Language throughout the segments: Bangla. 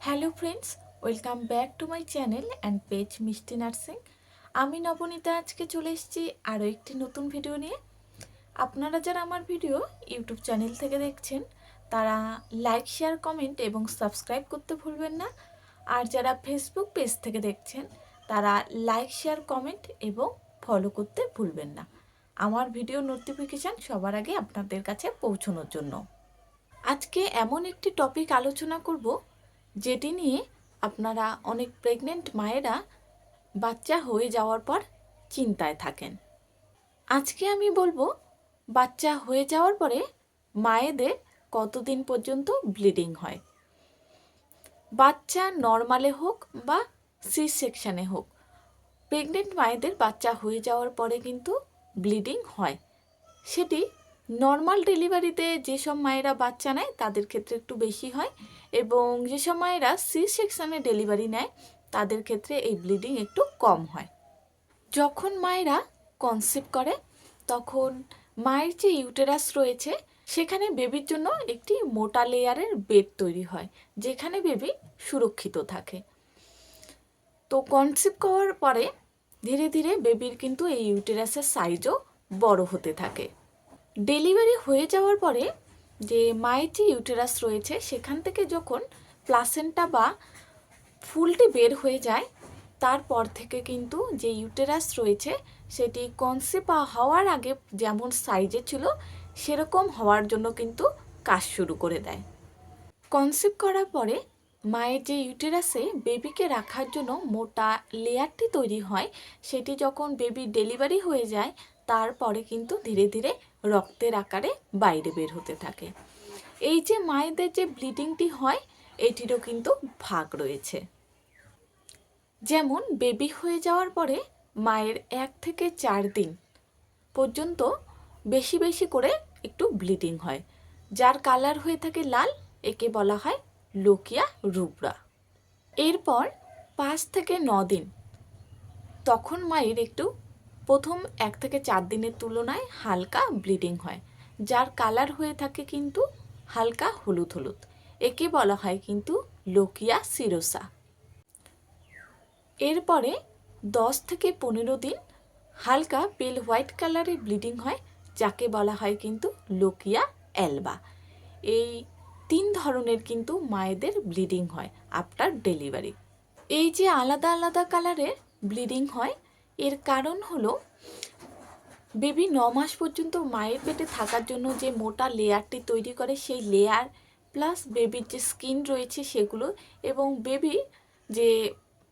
Hello friends, welcome back to my channel and page Mishti nursing. আমি নবনীতা, আজকে চলে এসেছি আরও একটি নতুন ভিডিও নিয়ে। আপনারা যারা আমার ভিডিও ইউটিউব চ্যানেল থেকে দেখছেন, তারা লাইক, শেয়ার, কমেন্ট এবং সাবস্ক্রাইব করতে ভুলবেন না। আর যারা ফেসবুক পেজ থেকে দেখছেন, তারা লাইক, শেয়ার, কমেন্ট এবং ফলো করতে ভুলবেন না। আমার ভিডিও নোটিফিকেশান সবার আগে আপনাদের কাছে পৌঁছানোর জন্য। আজকে এমন একটি টপিক আলোচনা করব যেটি নিয়ে আপনারা অনেক প্রেগনেন্ট মায়েরা বাচ্চা হয়ে যাওয়ার পর চিন্তায় থাকেন। আজকে আমি বলব, বাচ্চা হয়ে যাওয়ার পরে মায়েদের কতদিন পর্যন্ত ব্লিডিং হয়। বাচ্চা নর্মালে হোক বা সি সেকশানে হোক প্রেগনেন্ট মায়েদের বাচ্চা হয়ে যাওয়ার পরে কিন্তু ব্লিডিং হয়। সেটি নর্মাল ডেলিভারিতে যেসব মায়েরা বাচ্চা নেয়, তাদের ক্ষেত্রে একটু বেশি হয়। এবং যেসব মায়েরা সি সেকশনে ডেলিভারি নেয়, তাদের ক্ষেত্রে এই ব্লিডিং একটু কম হয়। যখন মায়েরা কনসেপ্ট করে, তখন মায়ের যে ইউটেরাস রয়েছে, সেখানে বেবির জন্য একটি মোটা লেয়ারের বেড তৈরি হয়, যেখানে বেবি সুরক্ষিত থাকে। তো কনসেপ্ট করার পরে, ধীরে ধীরে বেবির কিন্তু এই ইউটেরাসের সাইজও বড় হতে থাকে। ডেলিভারি হয়ে যাওয়ার পরে যে মায়ের যে ইউটেরাস রয়েছে, সেখান থেকে যখন প্লাসেন্টা বা ফুলটি বের হয়ে যায়, তারপর থেকে কিন্তু যে ইউটেরাস রয়েছে, সেটি কনসেপ্ট হওয়ার আগে যেমন সাইজে ছিল, সেরকম হওয়ার জন্য কিন্তু কাজ শুরু করে দেয়। কনসেপ্ট করার পরে মায়ের যে ইউটেরাসে বেবিকে রাখার জন্য মোটা লেয়ারটি তৈরি হয়, সেটি যখন বেবি ডেলিভারি হয়ে যায়, তারপরে কিন্তু ধীরে ধীরে রক্তের আকারে বাইরে বের হতে থাকে। এই যে মায়েদের যে ব্লিডিংটি হয়, এটিরও কিন্তু ভাগ রয়েছে। যেমন বেবি হয়ে যাওয়ার পরে মায়ের এক থেকে চার দিন পর্যন্ত বেশি বেশি করে একটু ব্লিডিং হয়। যার কালার হয়ে থাকে লাল, একে বলা হয় লোকিয়া রুবরা। এরপর পাঁচ থেকে ন দিন তখন মায়ের একটু প্রথম এক থেকে চার দিনের তুলনায় হালকা ব্লিডিং হয়, যার কালার হয়ে থাকে কিন্তু হালকা হলুদ হলুদ। একে বলা হয় কিন্তু লোকিয়া সিরোসা। এরপরে দশ থেকে পনেরো দিন হালকা পেল হোয়াইট কালারের ব্লিডিং হয়, যাকে বলা হয় কিন্তু লোকিয়া অ্যালবা। এই তিন ধরনের কিন্তু মায়েদের ব্লিডিং হয় আফটার ডেলিভারি। এই যে আলাদা আলাদা কালারের ব্লিডিং হয় এর কারণ হলো বেবি ন মাস পর্যন্ত মায়ের পেটে থাকার জন্য যে মোটা লেয়ারটি তৈরি করে সেই লেয়ার প্লাস বেবির যে স্কিন রয়েছে সেগুলো এবং বেবি যে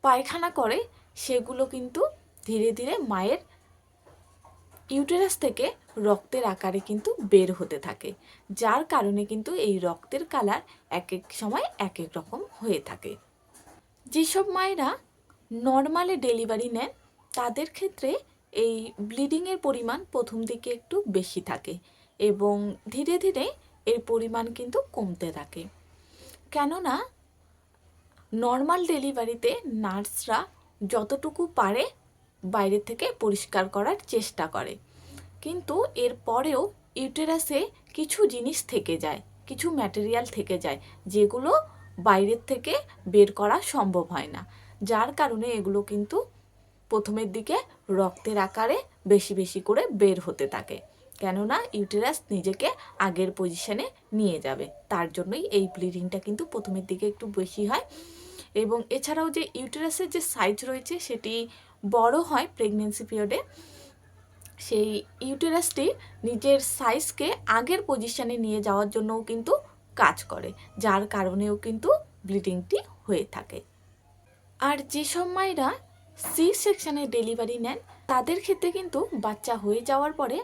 পায়খানা করে সেগুলো কিন্তু ধীরে ধীরে মায়ের ইউটেরাস থেকে রক্তের আকারে কিন্তু বের হতে থাকে। যার কারণে কিন্তু এই রক্তের কালার এক এক সময় এক এক রকম হয়ে থাকে। যেসব মায়েরা নর্মালে ডেলিভারি নেন তাদের ক্ষেত্রে এই ব্লিডিংয়ের পরিমাণ প্রথম দিকে একটু বেশি থাকে এবং ধীরে ধীরে এর পরিমাণ কিন্তু কমতে থাকে। কেননা নর্মাল ডেলিভারিতে নার্সরা যতটুকু পারে বাইরে থেকে পরিষ্কার করার চেষ্টা করে। কিন্তু এর পরেও ইউটেরাসে কিছু জিনিস থেকে যায়, কিছু ম্যাটেরিয়াল থেকে যায় যেগুলো বাইরের থেকে বের করা সম্ভব হয় না। যার কারণে এগুলো কিন্তু প্রথমের দিকে রক্তের আকারে বেশি বেশি করে বের হতে থাকে। কেননা ইউটেরাস নিজেকে আগের পজিশনে নিয়ে যাবে। তার জন্যই এই ব্লিডিংটা কিন্তু প্রথমের দিকে একটু বেশি হয়। এবং এছাড়াও যে ইউটেরাসের যে সাইজ রয়েছে, সেটি বড় হয় প্রেগনেন্সি পিরিয়ডে সেই ইউটেরাসটি নিজের সাইজকে আগের পজিশনে নিয়ে যাওয়ার জন্যও কিন্তু কাজ করে, যার কারণেও কিন্তু ব্লিডিংটি হয়ে থাকে। আর যেসব মায়েরা সি সেকশনে ডেলিভারি নেন। তাদের ক্ষেত্রে কিন্তু বাচ্চা হয়ে যাওয়ার পরে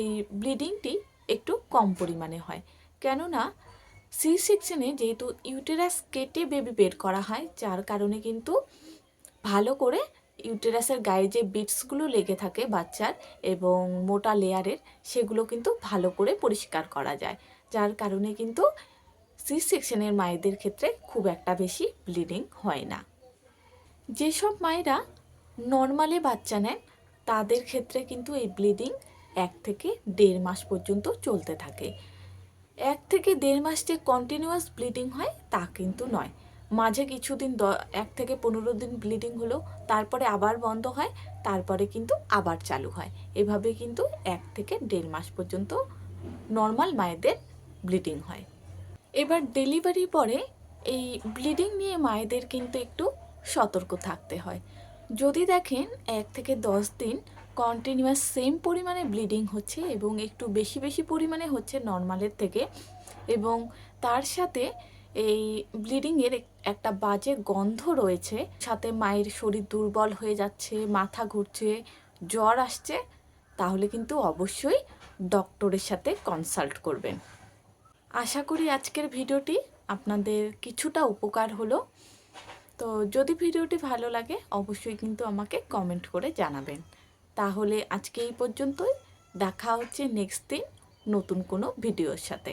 এই ব্লিডিংটি একটু কম পরিমাণে হয়। কেননা সি সেকশনে যেহেতু ইউটেরাস কেটে বেবি বের করা হয়, যার কারণে কিন্তু ভালো করে ইউটেরাসের গায়ে যে বিটসগুলো লেগে থাকে বাচ্চার এবং মোটা লেয়ারের সেগুলো কিন্তু ভালো করে পরিষ্কার করা যায়। যার কারণে কিন্তু সি সেকশনের মায়েদের ক্ষেত্রে খুব একটা বেশি ব্লিডিং হয় না। যেসব মায়েরা নর্মালে বাচ্চা নেন তাদের ক্ষেত্রে কিন্তু এই ব্লিডিং এক থেকে দেড় মাস পর্যন্ত চলতে থাকে। এক থেকে দেড় মাস যে কন্টিনিউয়াস ব্লিডিং হয়, তা কিন্তু নয়। মাঝে কিছুদিন দ, এক থেকে পনেরো দিন ব্লিডিং হলো, তারপরে আবার বন্ধ হয়, তারপরে কিন্তু আবার চালু হয়। এভাবে কিন্তু এক থেকে দেড় মাস পর্যন্ত নর্মাল মায়েদের ব্লিডিং হয়। এবার ডেলিভারি পরে এই ব্লিডিং নিয়ে মায়েদের কিন্তু একটু সতর্ক থাকতে হয়। যদি দেখেন, এক থেকে দশ দিন কন্টিনিউয়াস সেম পরিমাণে ব্লিডিং হচ্ছে এবং একটু বেশি বেশি পরিমাণে হচ্ছে নর্মালের থেকে এবং তার সাথে এই ব্লিডিংয়ের একটা বাজে গন্ধ রয়েছে। সাথে মায়ের শরীর দুর্বল হয়ে যাচ্ছে, মাথা ঘুরছে, জ্বর আসছে, তাহলে কিন্তু অবশ্যই ডক্টরের সাথে কনসাল্ট করবেন। আশা করি আজকের ভিডিওটি আপনাদের কিছুটা উপকার হলো। তো যদি ভিডিওটি ভালো লাগে, অবশ্যই কিন্তু আমাকে কমেন্ট করে জানাবেন। তাহলে আজকে এই পর্যন্তই। দেখা হচ্ছে নেক্সট দিন নতুন কোনো ভিডিওর সাথে।